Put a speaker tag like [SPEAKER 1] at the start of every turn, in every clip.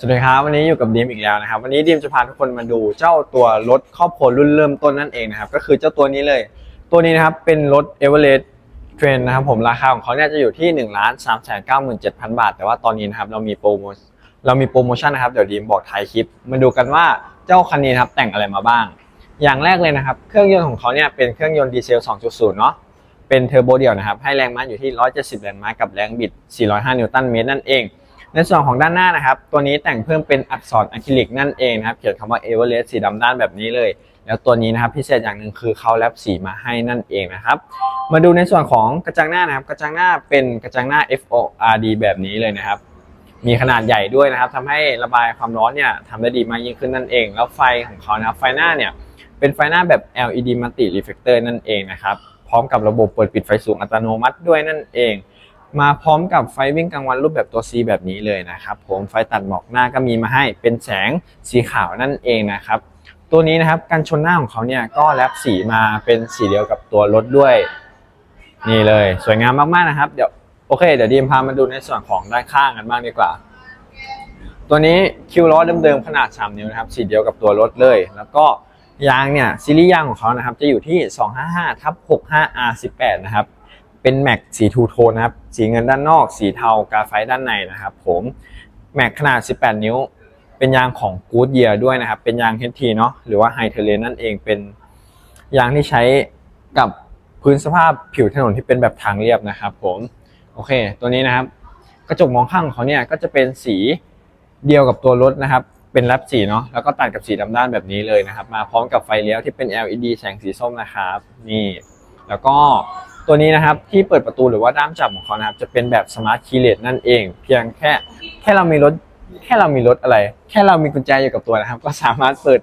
[SPEAKER 1] สวัสดีครับวันนี้อยู่กับดีมอีกแล้วนะครับ วันนี้ดีมจะพาทุกคนมาดูเจ้าตัวรถครอบครัวรุ่นเริ่มต้นนั่นเองนะครับ ก็คือเจ้าตัวนี้เลย ตัวนี้นะครับเป็นรถ e v e r e s t t r e n นะครับผมราคาของเขาเนี่ยจะอยู่ที่1นึ่งล้านสามแสนเก้าหมื่นเจ็ดพันบาท แต่ว่าตอนนี้นะครับเรามีโปรโมชั่นเรามีโปรโมชั่นนะครับเดี๋ยวดีมบอกท้ายคลิป มาดูกันว่าเจ้าคันนี้นะครับแต่งอะไรมาบ้าง อย่างแรกเลยนะครับเครื่องยนต์ของเขาเนี่ยเป็นเครื่องยนต์ดีเซล 2.0 เนาะเป็นเทอร์โบเดี่ยวนะครับให้แรงม้าอยู่ที่ 170 แรงม้ากับแรงบิด 405 นิวตันเมตรนั่นเอง ในส่วนของด้านหน้านะครับ ตัวนี้แต่งเพิ่มเป็นอักษรอะคริลิกนั่นเองนะครับ เขียนคำว่า e v e r e s t สีดำด้านแบบนี้เลย แล้วตัวนี้นะครับพิเศษอย่างหนึ่งคือเขาแรปสีมาให้นั่นเองนะครับ มาดูในส่วนของกระจังหน้านะครับ กระจังหน้าเป็นกระจังหน้า FORD แบบนี้เลยนะครับมีขนาดใหญ่ด้วยนะครับทำให้ระบายความร้อนเนี่ยทำได้ดีมากยิ่งขึ้นนั่นเอง แล้วไฟของเขานะครับไฟหน้าเนี่ยเป็นไฟหน้าแบบ LED Multi Reflector นั่นเองนะครับ พร้อมกับระบบเปิดปิดไฟสูงอัตโนมัติด้วยนั่นเอง มาพร้อมกับไฟวิ่งกลางวันรูปแบบตัว C แบบนี้เลยนะครับผมไฟตัดหมอกหน้าก็มีมาให้เป็นแสงสีขาวนั่นเองนะครับ ตัวนี้นะครับการชนหน้าของเขาเนี่ยก็แรปสีมาเป็นสีเดียวกับตัวรถด้วย นี่เลย สวยงามมากๆนะครับเดี๋ยวโอเคเดี๋ยวดีมพามาดูในส่วนของด้านข้างกันบ้างดีกว่า ตัวนี้คิวล้อเดิมๆขนาด 3 นิ้วนะครับสีเดียวกับตัวรถเลย แล้วก็ยางเนี่ยซีรีส์ยางของเขานะครับจะอยู่ที่ 255ทับ 65 R18 นะครับ เป็นแม็กสีทูโทนนะครับ สีเงินด้านนอก สีเทากาไฟด้านในนะครับ ผมแม็กขนาด 18 นิ้ว เป็นยางของ Good Year ด้วยนะครับ เป็นยาง HT เนาะหรือว่า High Terrain นั่นเองเป็นยางที่ใช้กับพื้นสภาพผิวถนนที่เป็นแบบทางเรียบนะครับ ผมโอเค ตัวนี้นะครับ กระจกมองข้างของเขาเนี่ยก็จะเป็นสีเดียวกับตัวรถนะครับ เป็นแรปสีเนาะแล้วก็ตัดกับสีดำด้านแบบนี้เลยนะครับ มาพร้อมกับไฟเลี้ยวที่เป็น LED แสงสีส้มนะครับ นี่ แล้วก็ ตัวนี้นะครับที่เปิดประตูหรือว่าด้ามจับของเขานะครับจะเป็นแบบสมาร์ทคีย์เลสนั่นเอง เพียงแค่แค่เรามีรถแค่เรามีรถอะไร แค่เรามีกุญแจอยู่กับตัวนะครับ ก็สามารถเปิด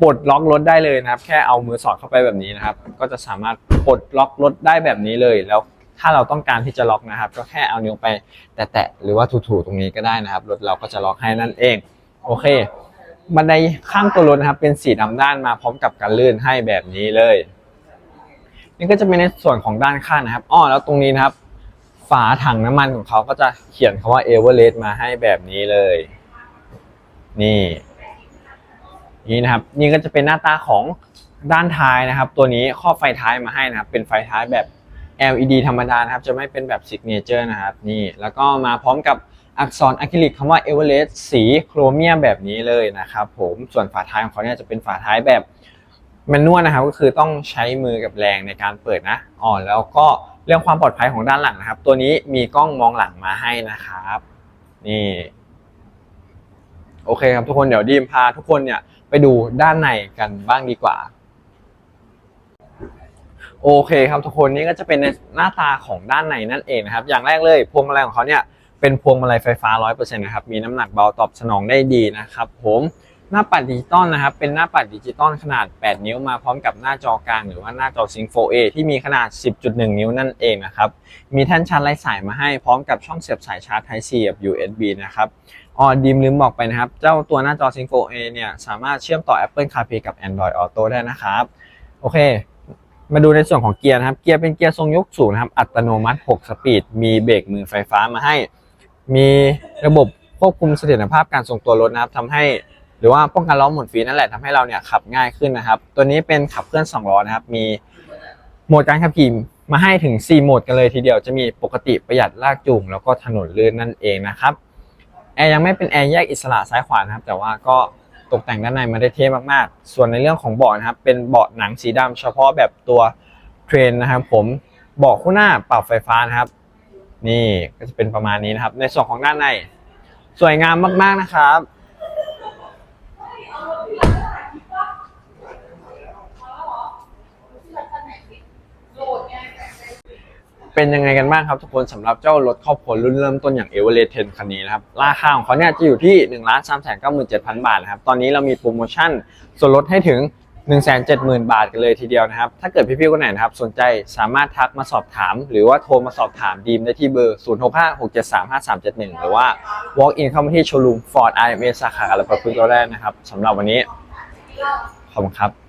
[SPEAKER 1] ปลดล็อกรถได้เลยนะครับ แค่เอามือสอดเข้าไปแบบนี้นะครับ ก็จะสามารถปลดล็อกรถได้แบบนี้เลย แล้วถ้าเราต้องการที่จะล็อกนะครับ ก็แค่เอานิ้วไปแตะๆหรือว่าถูๆตรงนี้ก็ได้นะครับรถเราก็จะล็อกให้นั่นเอง โอเคบันไดข้างตัวรถนะครับเป็นสีดำด้านมาพร้อมกับการลื่นให้แบบนี้เลย นี่ก็จะเป็นในส่วนของด้านข้างนะครับอ้อแล้วตรงนี้นะครับ ฝาถังน้ำมันของเขาก็จะเขียนคำว่าเอเวอเรสต์มาให้แบบนี้เลย นี่นี่นะครับ นี่ก็จะเป็นหน้าตาของด้านท้ายนะครับ ตัวนี้ครอบไฟท้ายมาให้นะครับ เป็นไฟท้ายแบบ LED ธรรมดานะครับ จะไม่เป็นแบบซิกเนเจอร์นะครับ นี่แล้วก็มาพร้อมกับอักษรอะคริลิกคำว่าเอเวอเรสต์สีโครเมียมแบบนี้เลยนะครับผมส่วนฝาท้ายของเขาเนี่ยจะเป็นฝาท้ายแบบ แมนนวลนะครับก็คือต้องใช้มือกับแรงในการเปิดนะอ๋อแล้วก็เรื่องความปลอดภัยของด้านหลังนะครับ ตัวนี้มีกล้องมองหลังมาให้นะครับ นี่ โอเคครับทุกคนเดี๋ยวดีมพาทุกคนเนี่ยไปดูด้านในกันบ้างดีกว่า โอเคครับทุกคนนี่ก็จะเป็นหน้าตาของด้านในนั่นเองนะครับ อย่างแรกเลยพวงมาลัยของเขาเนี่ยเป็นพวงมาลัยไฟฟ้า 100%นะครับ มีน้ำหนักเบาตอบสนองได้ดีนะครับ ผม หน้าปัดดิจิตอลนะครับ เป็นหน้าปัดดิจิตอลขนาด 8 นิ้วมาพร้อมกับหน้าจอกลางหรือว่าหน้าจอ Sync 4A ที่มีขนาด 10.1 นิ้วนั่นเองนะครับ มีแท่นชาร์จไร้สายมาให้พร้อมกับช่องเสียบสายชาร์จ Type C กับ USB นะครับอ๋อดีมลืมบอกไปนะครับ เจ้าตัวหน้าจอ Sync 4A เนี่ยสามารถเชื่อมต่อ Apple CarPlay กับ Android Auto ได้นะครับ โอเค มาดูในส่วนของเกียร์นะครับ เกียร์เป็นเกียร์ทรงยกสูงนะครับ อัตโนมัติ 6 สปีด มีเบรกมือไฟฟ้ามาให้ มีระบบควบคุมเสถียรภาพการทรงตัวรถนะครับทำให้ หรือว่าป้องกันล้อหมุนฟรีนั่นแหละทำให้เราเนี่ยขับง่ายขึ้นนะครับ ตัวนี้เป็นขับเคลื่อน2ล้อนะครับ มีโหมดการขับขี่มาให้ถึง 4 โหมดกันเลยทีเดียวจะมีปกติประหยัดลากจูงแล้วก็ถนนลื่นนั่นเองนะครับแอร์ยังไม่เป็นแอร์แยกอิสระซ้ายขวานะครับ แต่ว่าก็ตกแต่งด้านในมาได้เท่มากๆ ส่วนในเรื่องของเบาะนะครับ เป็นเบาะหนังสีดำเฉพาะแบบตัวเทรนนะครับ ผมเบาะคู่หน้าปรับไฟฟ้านะครับ นี่ก็จะเป็นประมาณนี้นะครับ ในส่วนของด้านใน สวยงามมากๆนะครับ เป็นยังไงกันบ้างครับทุกคนสำหรับเจ้ารถครอบครัวรุ่นเริ่มต้นอย่าง e v e r e s t 10คันนี้นะครับ ราคาของเขาเนี่ยจะอยู่ที่1 3 9 7 0 0 0บาทนะครับ ตอนนี้เรามีโปรโมชั่นส่วนลดให้ถึง 170,000 บาทกันเลยทีเดียวนะครับ ถ้าเกิดพี่ๆคนไหนนะครับ สนใจสามารถทักมาสอบถาม หรือว่าโทรมาสอบถามดีมได้ที่เบอร์ 0656735371 หรือว่า walk in เข้ามาที่โชว์รูม Ford IMA สาขาอลาปะพฤกษ์เราได้นะครับสำหรับวันนี้ขอบคุณครับ